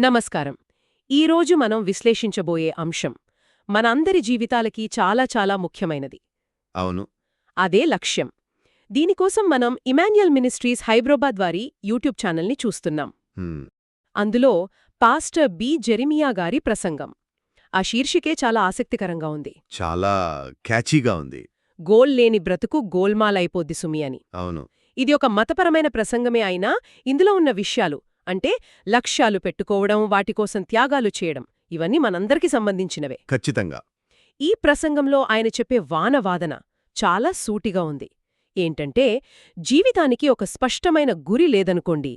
నమస్కారం. ఈరోజు మనం విశ్లేషించబోయే అంశం మనందరి జీవితాలకి చాలా చాలా ముఖ్యమైనది. అవును. అదే లక్ష్యం. దీనికోసం మనం ఇమాన్యుయల్ మినిస్ట్రీస్ హైదరాబాద్ వారి యూట్యూబ్ ఛానల్ని చూస్తున్నాం. హ్మ్, అందులో పాస్టర్ బి జెరిమియా గారి ప్రసంగం. ఆ శీర్షికే చాలా ఆసక్తికరంగా ఉంది. చాలా క్యాచీగా ఉంది. గోల్ లేని బ్రతుకు గోల్మాలైపోద్ది సుమి అని. అవును. ఇది ఒక మతపరమైన ప్రసంగమే అయినా ఇందులో ఉన్న విషయాలు అంటే లక్ష్యాలు పెట్టుకోవడం వాటి కోసం త్యాగాలు చేయడం. ఇవన్నీ మనందరికీ సంబంధించినవే. ఖచ్చితంగా. ఈ ప్రసంగంలో ఆయన చెప్పే వానవాదన చాలా సూటిగా ఉంది. ఏంటంటే జీవితానికి ఒక స్పష్టమైన గురి లేదనుకోండి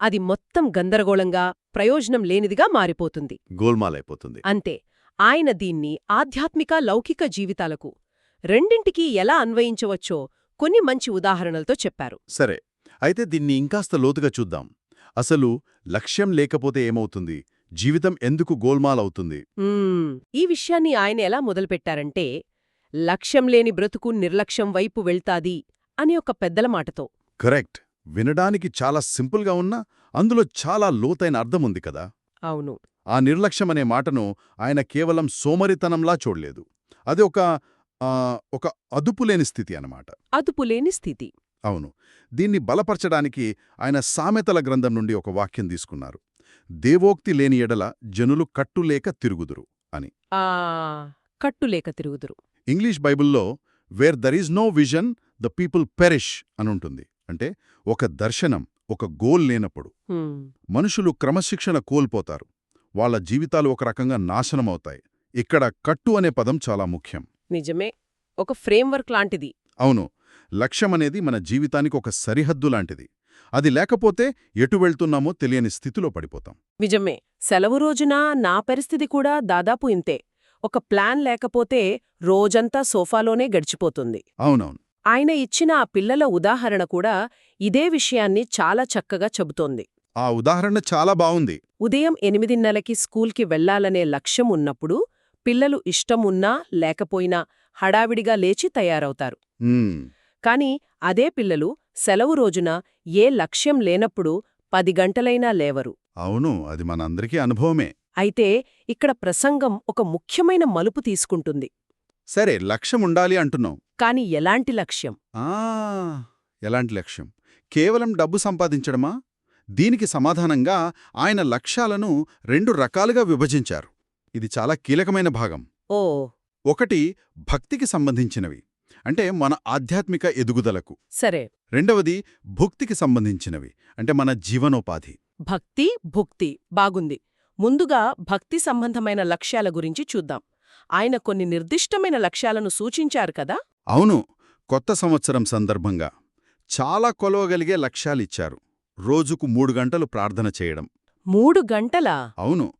అది మొత్తం గందరగోళంగా ప్రయోజనం లేనిదిగా మారిపోతుంది. గోల్మాలైపోతుంది. అంతే ఆయన దీన్ని ఆధ్యాత్మిక లౌకిక జీవితాలకు రెండింటికీ ఎలా అన్వయించవచ్చో కొన్ని మంచి ఉదాహరణలతో చెప్పారు. సరే అయితే దీన్ని ఇంకాస్త లోతుగా చూద్దాం. అసలు లక్ష్యం లేకపోతే ఏమవుతుంది? జీవితం ఎందుకు గోల్మాలవుతుంది. ఈ విషయాన్ని ఆయన ఎలా మొదలుపెట్టారంటే లక్ష్యం లేని బ్రతుకు నిర్లక్ష్యం వైపు వెళ్తాది అని ఒక పెద్దల మాటతో. కరెక్ట్. వినడానికి చాలా సింపుల్గా ఉన్నా అందులో చాలా లోతైన అర్థం ఉంది కదా? అవును. ఆ నిర్లక్ష్యం అనే మాటను ఆయన కేవలం సోమరితనంలా చూడలేదు. అది ఒక ఒక అదుపులేని స్థితి అన్నమాట. అదుపులేని స్థితి. అవును. దీన్ని బలపరచడానికి ఆయన సామెతల గ్రంథం నుండి ఒక వాక్యం తీసుకున్నారు. దేవోక్తి లేని ఎడల జనులు కట్టులేక తిరుగుదురు అని. కట్టులేక తిరుగుదురు. ఇంగ్లీష్ బైబిల్లో where there is no vision the people perish అనుంటుంది అంటే ఒక దర్శనం ఒక గోల్ లేనప్పుడు. మనుషులు క్రమశిక్షణ కోల్పోతారు. వాళ్ళ జీవితాలు ఒక రకంగా నాశనమవుతాయి. ఇక్కడ కట్టు అనే పదం చాలా ముఖ్యం. నిజమే. ఒక ఫ్రేమ్వర్క్ లాంటిది. అవును. లక్ష్యమనేది మన జీవితానికి ఒక సరిహద్దు లాంటిది. అది లేకపోతే ఎటు వెళ్తున్నామో తెలియని స్థితిలో పడిపోతాం. నిజమే. సెలవు రోజున? నా పరిస్థితి కూడా దాదాపు ఇంతే. ఒక ప్లాన్ లేకపోతే రోజంతా సోఫాలోనే గడిచిపోతుంది. అవునవును. ఆయన ఇచ్చిన ఆ పిల్లల ఉదాహరణ కూడా ఇదే విషయాన్ని చాలా చక్కగా చెబుతోంది. ఆ ఉదాహరణ చాలా బావుంది ఉదయం ఎనిమిదిన్నరకి స్కూల్కి వెళ్ళాలనే లక్ష్యం ఉన్నప్పుడు పిల్లలు ఇష్టం ఉన్నా లేకపోయినా హడావిడిగా లేచి తయారవుతారు. కాని అదే పిల్లలు సెలవు రోజున ఏ లక్ష్యం లేనప్పుడు పది గంటలైనా లేవరు. అవును అది మనందరికీ అనుభవమే. అయితే ఇక్కడ ప్రసంగం ఒక ముఖ్యమైన మలుపు తీసుకుంటుంది. సరే లక్ష్యం ఉండాలి అంటున్నాం. కాని ఎలాంటి లక్ష్యం? ఆ ఎలాంటి లక్ష్యం? కేవలం డబ్బు సంపాదించడమా? దీనికి సమాధానంగా ఆయన లక్ష్యాలను రెండు రకాలుగా విభజించారు. ఇది చాలా కీలకమైన భాగం. ఓ. ఒకటి భక్తికి సంబంధించినవి. అంటే మన ఆధ్యాత్మిక ఎదుగుదలకు. సరే. రెండవది భుక్తికి సంబంధించినవి అంటే మన జీవనోపాధి. భక్తి భుక్తి బాగుంది. ముందుగా భక్తి సంబంధమైన లక్ష్యాల గురించి చూద్దాం. ఆయన కొన్ని నిర్దిష్టమైన లక్ష్యాలను సూచించారు కదా? అవును కొత్త సంవత్సరం సందర్భంగా. చాలా కొలవగలిగే లక్ష్యాలిచ్చారు. రోజుకు మూడు గంటలు ప్రార్థన చేయడం. మూడు గంటలా? అవును.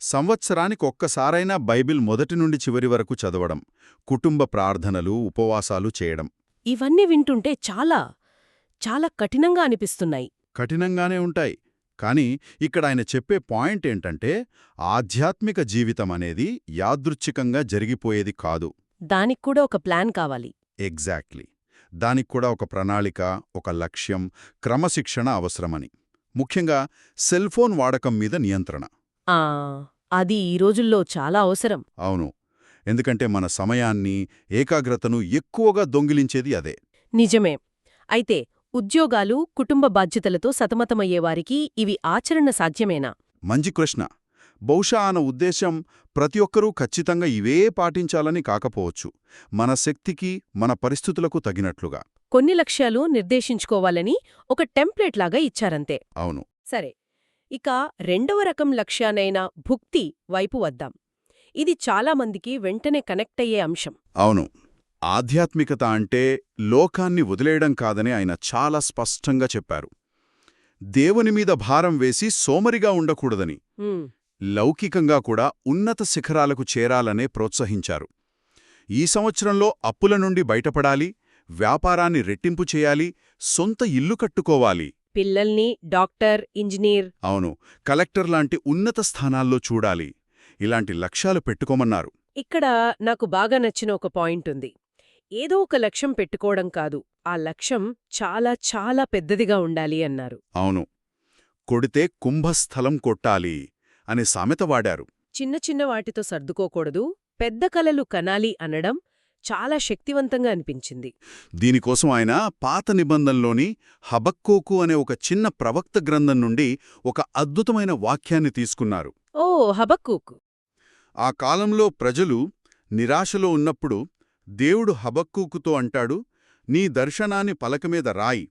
సంవత్సరానికి ఒక్కసారైనా బైబిల్ మొదటి నుండి చివరి వరకు చదవడం కుటుంబ ప్రార్థనలు ఉపవాసాలు చేయడం. ఇవన్నీ వింటుంటే చాలా చాలా కఠినంగా అనిపిస్తున్నాయి. కఠినంగానే ఉంటాయి. కానీ ఇక్కడ ఆయన చెప్పే పాయింట్ ఏంటంటే ఆధ్యాత్మిక జీవితం అనేది యాదృచ్ఛికంగా జరిగిపోయేది కాదు. దానికి కూడా ఒక ప్లాన్ కావాలి. ఎగ్జాక్ట్లీ. దానికి కూడా ఒక ప్రణాళిక ఒక లక్ష్యం క్రమశిక్షణ అవసరమని. ముఖ్యంగా సెల్ ఫోన్ వాడకం మీద నియంత్రణ. అది ఈ రోజుల్లో చాలా అవసరం. అవును. ఎందుకంటే మన సమయాన్ని ఏకాగ్రతను ఎక్కువగా దొంగిలించేది అదే. నిజమే. అయితే ఉద్యోగాలు కుటుంబ బాధ్యతలతో సతమతమయ్యేవారికి ఇవి ఆచరణ సాధ్యమేనా? మంచి ప్రశ్న. బహుశా ఆన ఉద్దేశం ప్రతి ఒక్కరూ ఖచ్చితంగా ఇవే పాటించాలని కాకపోవచ్చు. మన శక్తికి మన పరిస్థితులకు తగినట్లుగా. కొన్ని లక్ష్యాలు నిర్దేశించుకోవాలని ఒక టెంప్లెట్ లాగా ఇచ్చారంతే. అవును. సరే ఇక రెండవ రకం లక్ష్యానైన భుక్తి వైపు వద్దాం. ఇది చాలామందికి వెంటనే కనెక్ట్ అయ్యే అంశం. అవును. ఆధ్యాత్మికత అంటే లోకాన్ని వదిలేయడం కాదని ఆయన చాలా స్పష్టంగా చెప్పారు. దేవుని మీద భారం వేసి సోమరిగా ఉండకూడదని లౌకికంగా కూడా ఉన్నత శిఖరాలకు చేరాలనే ప్రోత్సహించారు. ఈ సంవత్సరంలో అప్పుల నుండి బయటపడాలి వ్యాపారాన్ని రెట్టింపు చేయాలి సొంత ఇల్లు కట్టుకోవాలి. పిల్లల్ని డాక్టర్ ఇంజనీర్ అవును కలెక్టర్ లాంటి ఉన్నత స్థానాల్లో చూడాలి. ఇలాంటి లక్ష్యాలు పెట్టుకోమన్నారు. ఇక్కడ నాకు బాగా నచ్చిన ఒక పాయింట్ ఉంది. ఏదో ఒక లక్ష్యం పెట్టుకోవడం కాదు ఆ లక్ష్యం చాలా చాలా పెద్దదిగా ఉండాలి అన్నారు. అవును కొడితే కుంభస్థలం కొట్టాలి అనే సామెత వాడారు. చిన్న చిన్న వాటితో సర్దుకోకూడదు పెద్ద కలలు కనాలి అనడం చాలా శక్తివంతంగా అనిపించింది. దీనికోసం ఆయన పాత నిబంధనలోని హబక్కోకు అనే ఒక చిన్న ప్రవక్త గ్రంథం నుండి ఒక అద్భుతమైన వాక్యాన్ని తీసుకున్నారు. ఓ హబక్కూకు. ఆ కాలంలో ప్రజలు నిరాశలో ఉన్నప్పుడు దేవుడు హబక్కూకుతో అంటాడు నీ దర్శనాన్ని పలకమీద రాయి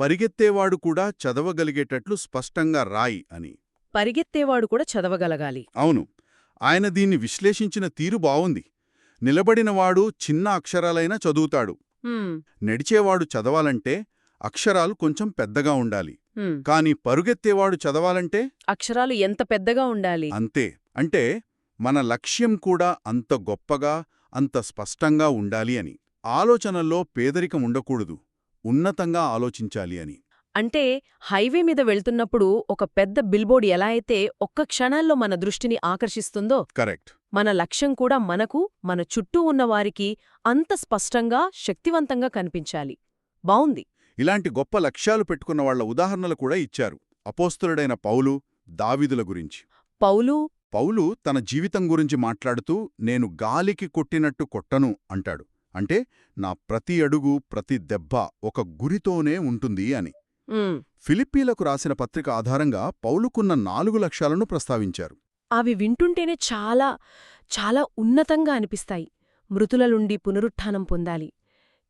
పరిగెత్తేవాడు కూడా చదవగలిగేటట్లు స్పష్టంగా రాయి అని. పరిగెత్తేవాడు కూడా చదవగలగాలి. అవును ఆయన దీన్ని విశ్లేషించిన తీరు బావుంది. నిలబడినవాడు చిన్న అక్షరాలైనా చదువుతాడు. నడిచేవాడు చదవాలంటే అక్షరాలు కొంచెం పెద్దగా ఉండాలి. కాని పరుగెత్తేవాడు చదవాలంటే? అక్షరాలు ఎంత పెద్దగా ఉండాలి? అంతే. అంటే మన లక్ష్యం కూడా అంత గొప్పగా అంత స్పష్టంగా ఉండాలి అని. ఆలోచనల్లో పేదరికం ఉండకూడదు. ఉన్నతంగా ఆలోచించాలి అని. అంటే హైవే మీద వెళ్తున్నప్పుడు ఒక పెద్ద బిల్బోర్డ్ ఎలా అయితే ఒక్క క్షణాల్లో మన దృష్టిని ఆకర్షిస్తుందో కరెక్ట్. మన లక్ష్యం కూడా మనకు మన చుట్టూ ఉన్నవారికి అంత స్పష్టంగా శక్తివంతంగా కనిపించాలి. బావుంది. ఇలాంటి గొప్ప లక్ష్యాలు పెట్టుకున్న వాళ్ళ ఉదాహరణలు కూడా ఇచ్చారు. అపోస్తులుడైన పౌలు దావీదుల గురించి. పౌలు? పౌలు తన జీవితం గురించి మాట్లాడుతూ నేను గాలికి కొట్టినట్టు కొట్టను అంటాడు. అంటే నా ప్రతి అడుగు ప్రతి దెబ్బ ఒక గురితోనే ఉంటుంది అని. ఫిలిప్పీలకు రాసిన పత్రిక ఆధారంగా పౌలుకున్న నాలుగు లక్ష్యాలను ప్రస్తావించారు. అవి వింటుంటేనే చాలా చాలా ఉన్నతంగా అనిపిస్తాయి. మృతుల నుండి పునరుత్థానం పొందాలి.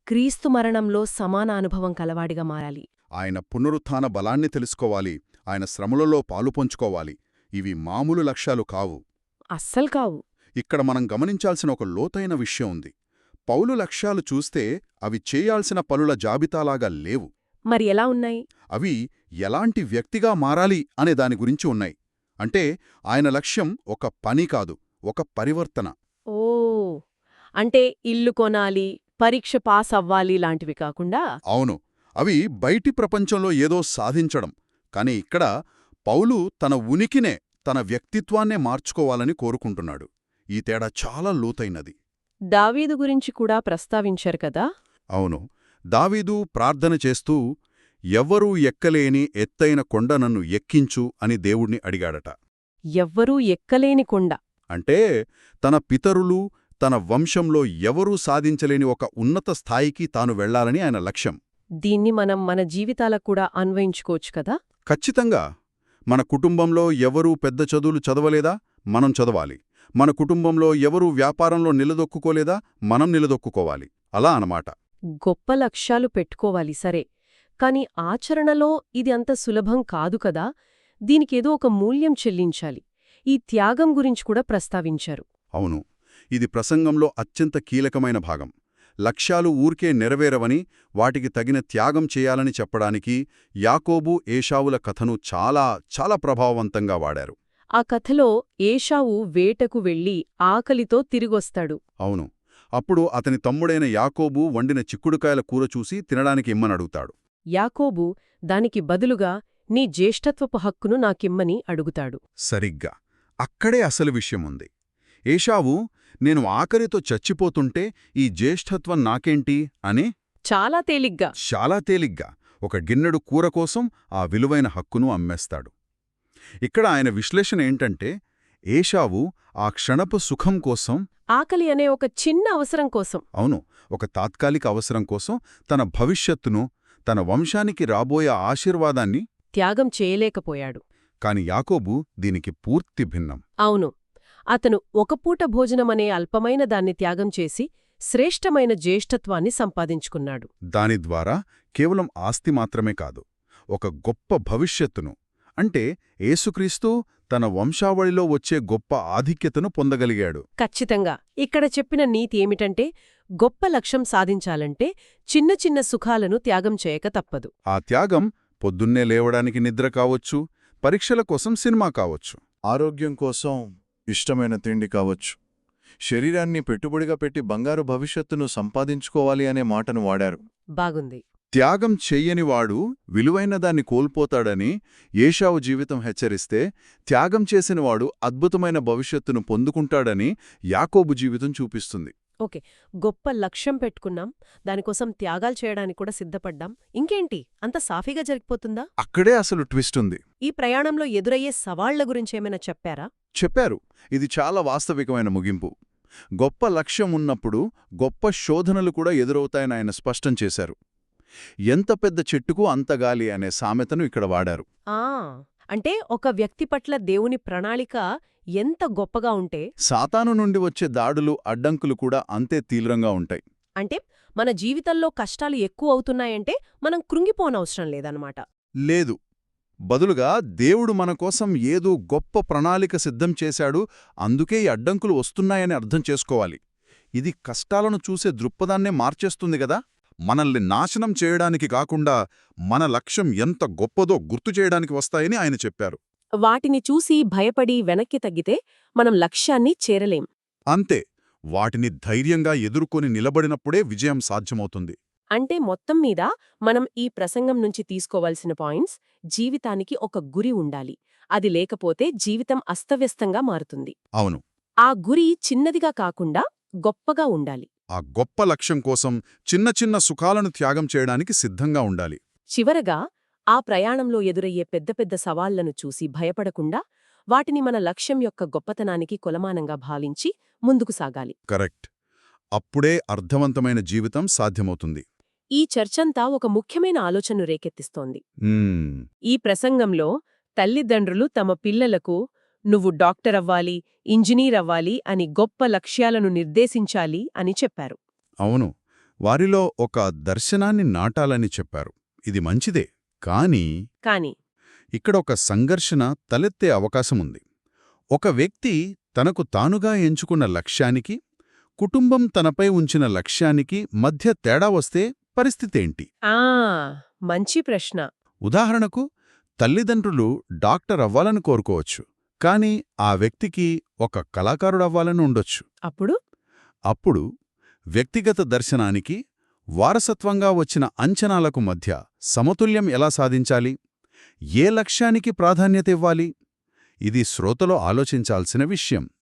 క్రీస్తు మరణంలో సమాన అనుభవం కలవాడిగా మారాలి. ఆయన పునరుత్థాన బలాన్ని తెలుసుకోవాలి. ఆయన శ్రమలలో పాలు పంచుకోవాలి. ఇవి మామూలు లక్ష్యాలు కావు. అస్సలు కావు. ఇక్కడ మనం గమనించాల్సిన ఒక లోతైన విషయం ఉంది. పౌలు లక్ష్యాలు చూస్తే అవి చేయాల్సిన పనుల జాబితాలాగా లేవు. మరి ఎలా ఉన్నాయి? అవి ఎలాంటి వ్యక్తిగా మారాలి అనే దాని గురించి ఉన్నాయి. అంటే ఆయన లక్ష్యం ఒక పని కాదు ఒక పరివర్తన. ఓ! అంటే ఇల్లు కొనాలి పరీక్ష పాస్ అవ్వాలి లాంటివి కాకుండా? అవును. అవి బయటి ప్రపంచంలో ఏదో సాధించడం. కాని ఇక్కడ పౌలు తన ఉనికినే తన వ్యక్తిత్వాన్నే మార్చుకోవాలని కోరుకుంటున్నాడు. ఈ తేడా చాలా లోతైనది. దావీదు గురించి కూడా ప్రస్తావించారు కదా? అవును. దావీదు ప్రార్థన చేస్తూ ఎవ్వరూ ఎక్కలేని ఎత్తైన కొండ నన్ను ఎక్కించు అని దేవుణ్ణి అడిగాడట. ఎవ్వరూ ఎక్కలేని కొండ. అంటే తన పితరులు తన వంశంలో ఎవరూ సాధించలేని ఒక ఉన్నత స్థాయికి తాను వెళ్ళాలని ఆయన లక్ష్యం. దీన్ని మనం మన జీవితాలకు కూడా అన్వయించుకోవచ్చు కదా? ఖచ్చితంగా. మన కుటుంబంలో ఎవరూ పెద్ద చదువులు చదవలేదా? మనం చదవాలి. మన కుటుంబంలో ఎవరూ వ్యాపారంలో నిలదొక్కుకోలేదా? మనం నిలదొక్కుకోవాలి. అలా అనమాట గొప్ప లక్ష్యాలు పెట్టుకోవాలి సరే. కాని ఆచరణలో ఇది అంత సులభం కాదు కదా? దీనికేదో ఒక మూల్యం చెల్లించాలి. ఈ త్యాగం గురించి కూడా ప్రస్తావించారు. అవును. ఇది ప్రసంగంలో అత్యంత కీలకమైన భాగం. లక్ష్యాలు ఊర్కే నెరవేరవని వాటికి తగిన త్యాగం చేయాలని చెప్పడానికి యాకోబు ఏషావుల కథను చాలా చాలా ప్రభావవంతంగా వాడారు. ఆ కథలో ఏషావు వేటకు వెళ్ళి ఆకలితో తిరిగొస్తాడు. అవును. అప్పుడు అతని తమ్ముడైన యాకోబు వండిన చిక్కుడుకాయల కూర చూసి తినడానికి ఇమ్మనడుగుతాడు యాకోబు దానికి బదులుగా నీ జ్యేష్ఠత్వపు హక్కును నాకిమ్మని అడుగుతాడు. సరిగ్గా. అక్కడే అసలు విషయముంది. ఏషావు నేను ఆఖరితో చచ్చిపోతుంటే ఈ జ్యేష్ఠత్వం నాకేంటి అని? చాలా తేలిగ్గా. చాలా తేలిగ్గా. ఒక గిన్నెడు కూర కోసం ఆ విలువైన హక్కును అమ్మేస్తాడు. ఇక్కడ ఆయన విశ్లేషణ ఏంటంటే ఏషావు ఆ క్షణపు సుఖం కోసం ఆకలి అనే ఒక చిన్న అవసరం కోసం. అవును ఒక తాత్కాలిక అవసరం కోసం తన భవిష్యత్తును తన వంశానికి రాబోయే ఆశీర్వాదాన్ని త్యాగం చేయలేకపోయాడు. కాని యాకోబు దీనికి పూర్తి భిన్నం. అవును అతను ఒక పూట భోజనమనే అల్పమైన దాన్ని త్యాగం చేసి శ్రేష్టమైన జ్యేష్ఠత్వాన్ని సంపాదించుకున్నాడు. దాని ద్వారా కేవలం ఆస్తి మాత్రమే కాదు ఒక గొప్ప భవిష్యత్తును అంటే ఏసుక్రీస్తు తన వంశావళిలో వచ్చే గొప్ప ఆధిక్యతను పొందగలిగాడు. ఖచ్చితంగా. ఇక్కడ చెప్పిన నీతి ఏమిటంటే గొప్ప లక్ష్యం సాధించాలంటే చిన్న చిన్న సుఖాలను త్యాగం చేయక తప్పదు. ఆ త్యాగం పొద్దున్నే లేవడానికి నిద్ర కావచ్చు పరీక్షల కోసం సినిమా కావచ్చు. ఆరోగ్యం కోసం ఇష్టమైన తిండి కావచ్చు. శరీరాన్ని పెట్టుబడిగా పెట్టి బంగారు భవిష్యత్తును సంపాదించుకోవాలి అనే మాటను వాడారు. బాగుంది. త్యాగం చెయ్యనివాడు విలువైన దాన్ని కోల్పోతాడని ఏషావు జీవితం హెచ్చరిస్తే త్యాగం చేసినవాడు అద్భుతమైన భవిష్యత్తును పొందుకుంటాడని యాకోబు జీవితం చూపిస్తుంది. ఓకే. గొప్ప లక్ష్యం పెట్టుకున్నాం. దానికోసం త్యాగాలు చేయడానికి కూడా సిద్ధపడ్డాం. ఇంకేంటి? అంత సాఫీగా జరిగిపోతుందా? అక్కడే అసలు ట్విస్ట్ ఉంది. ఈ ప్రయాణంలో ఎదురయ్యే సవాళ్ళ గురించి ఏమైనా చెప్పారా? చెప్పారు. ఇది చాలా వాస్తవికమైన ముగింపు. గొప్ప లక్ష్యం ఉన్నప్పుడు గొప్ప శోధనలు కూడా ఎదురవుతాయని ఆయన స్పష్టం చేశారు. ఎంత పెద్ద చెట్టుకు అంత గాలి అనే సామెతను ఇక్కడ వాడారు. ఆ అంటే ఒక వ్యక్తి పట్ల దేవుని ప్రణాళిక ఎంత గొప్పగా ఉంటే సాతాను నుండి వచ్చే దాడులు అడ్డంకులు కూడా అంతే తీవ్రంగా ఉంటాయి. అంటే మన జీవితంలో కష్టాలు ఎక్కువ అవుతున్నాయంటే మనం కృంగిపోనవసరం లేదన్నమాట. లేదు. బదులుగా దేవుడు మన కోసం ఏదో గొప్ప ప్రణాళిక సిద్ధం చేశాడు అందుకే ఈ అడ్డంకులు వస్తున్నాయని అర్థం చేసుకోవాలి. ఇది కష్టాలను చూసే దృక్పథాన్నే మార్చేస్తుంది గదా మనల్ని నాశనం చేయడానికి కాకుండా మన లక్ష్యం ఎంత గొప్పదో గుర్తు చేయడానికి వస్తాయని ఆయన చెప్పారు. వాటిని చూసి భయపడి వెనక్కి తగ్గితే మనం లక్ష్యాన్ని చేరలేం. అంతే వాటిని ధైర్యంగా ఎదుర్కొని నిలబడినప్పుడే విజయం సాధ్యమవుతుంది. అంటే మొత్తం మీద మనం ఈ ప్రసంగం నుంచి తీసుకోవాల్సిన పాయింట్స్ జీవితానికి ఒక గురి ఉండాలి. అది లేకపోతే జీవితం అస్తవ్యస్తంగా మారుతుంది. అవును. ఆ గురి చిన్నదిగా కాకుండా గొప్పగా ఉండాలి. ఆ గొప్ప లక్ష్యం కోసం చిన్న చిన్న సుఖాలను త్యాగం చేయడానికి సిద్ధంగా ఉండాలి. చివరగా ఆ ప్రయాణంలో ఎదురయ్యే పెద్ద పెద్ద సవాళ్ళను చూసి భయపడకుండా వాటిని మన లక్ష్యం యొక్క గొప్పతనానికి కొలమానంగా భావించి ముందుకు సాగాలి. కరెక్ట్. అప్పుడే అర్థవంతమైన జీవితం సాధ్యమవుతుంది. ఈ చర్చంతా ఒక ముఖ్యమైన ఆలోచనను రేకెత్తిస్తోంది. ఈ ప్రసంగంలో తల్లిదండ్రులు తమ పిల్లలకు నువ్వు డాక్టర్ అవ్వాలి ఇంజనీర్ అవ్వాలి అని గొప్ప లక్ష్యాలను నిర్దేశించాలి అని చెప్పారు. అవును వారిలో ఒక దర్శనాన్ని నాటాలని చెప్పారు. ఇది మంచిదే కానీ కాని ఇక్కడ ఒక సంఘర్షణ తలెత్తే అవకాశముంది ఒక వ్యక్తి తనకు తానుగా ఎంచుకున్న లక్ష్యానికి కుటుంబం తనపై ఉంచిన లక్ష్యానికి మధ్య తేడా వస్తే పరిస్థితేంటి ఆ మంచి ప్రశ్న. ఉదాహరణకు తల్లిదండ్రులు డాక్టర్ అవ్వాలని కోరుకోవచ్చు. కాని ఆ వ్యక్తికి ఒక కళాకారుడవ్వాలని ఉండొచ్చు. అప్పుడు? అప్పుడు వ్యక్తిగత దర్శనానికి వారసత్వంగా వచ్చిన అంచనాలకు మధ్య సమతుల్యం ఎలా సాధించాలి? ఏ లక్ష్యానికి ప్రాధాన్యత ఇవ్వాలి? ఇది శ్రోతలో ఆలోచించాల్సిన విషయం.